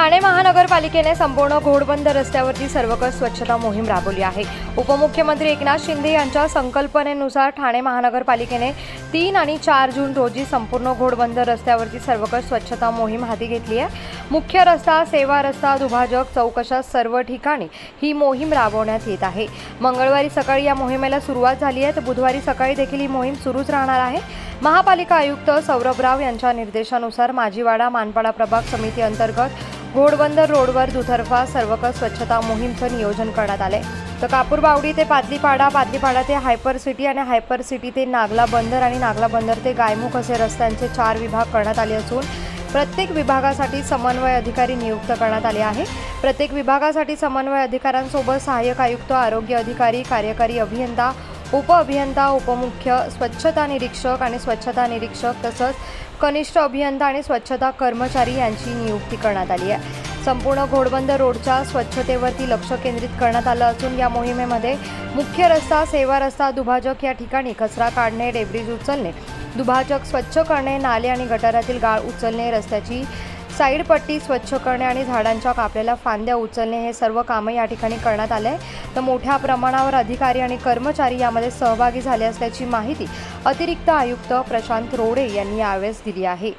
ठाणे महानगरपालिकेने संपूर्ण घोडबंद रस्त्यावरती सर्वकष स्वच्छता मोहीम राबवली आहे. उपमुख्यमंत्री एकनाथ शिंदे यांच्या संकल्पनेनुसार ठाणे महानगरपालिकेने तीन आणि चार जून रोजी संपूर्ण घोडबंद रस्त्यावरती सर्वकष स्वच्छता मोहीम हाती घेतली आहे. मुख्य रस्ता सेवा रस्ता दुभाजक चौकशा सर्व ठिकाणी ही मोहीम राबवण्यात येत आहे. मंगळवारी सकाळी या मोहिमेला सुरुवात झाली आहे. तर बुधवारी सकाळी देखील ही मोहीम सुरूच राहणार आहे. महापालिका आयुक्त सौरभ राव यांच्या निर्देशानुसार माजीवाडा मानपाडा प्रभाग समिती अंतर्गत घोडबंदर रोडवर दुतर्फा सर्वकष स्वच्छता मोहीमचं नियोजन करण्यात आले तर कापूरबावडी ते पातलीपाडा पातलीपाडा ते हायपर सिटी आणि हायपर सिटी ते नागला बंदर आणि नागला बंदर ते गायमुख असे रस्त्यांचे चार विभाग करण्यात आले असून प्रत्येक विभागासाठी समन्वय अधिकारी नियुक्त करण्यात आले आहे. प्रत्येक विभागासाठी समन्वय अधिकाऱ्यांसोबत सहाय्यक आयुक्त आरोग्य अधिकारी कार्यकारी अभियंता उपअभियंता उपमुख्य स्वच्छता निरीक्षक आणि स्वच्छता निरीक्षक तसंच कनिष्ठ अभियंता आणि स्वच्छता कर्मचारी यांची नियुक्ती करण्यात आली आहे. संपूर्ण घोडबंदर रोडच्या स्वच्छतेवरती लक्ष केंद्रित करण्यात आलं असून या मोहिमेमध्ये मुख्य रस्ता सेवा रस्ता दुभाजक या ठिकाणी कचरा काढणे डेब्रिज उचलणे दुभाजक स्वच्छ करणे नाले आणि गटारातील गाळ उचलणे रस्त्याची साईड पट्टी स्वच्छ करणे आणि झाडांच्या कापलेल्या फांद्या उचलणे हे सर्व कामं या ठिकाणी करण्यात आले आहे. तर मोठ्या प्रमाणावर अधिकारी आणि कर्मचारी यामध्ये सहभागी झाले असल्याची माहिती अतिरिक्त आयुक्त प्रशांत रोडे यांनी यावेळेस दिली आहे.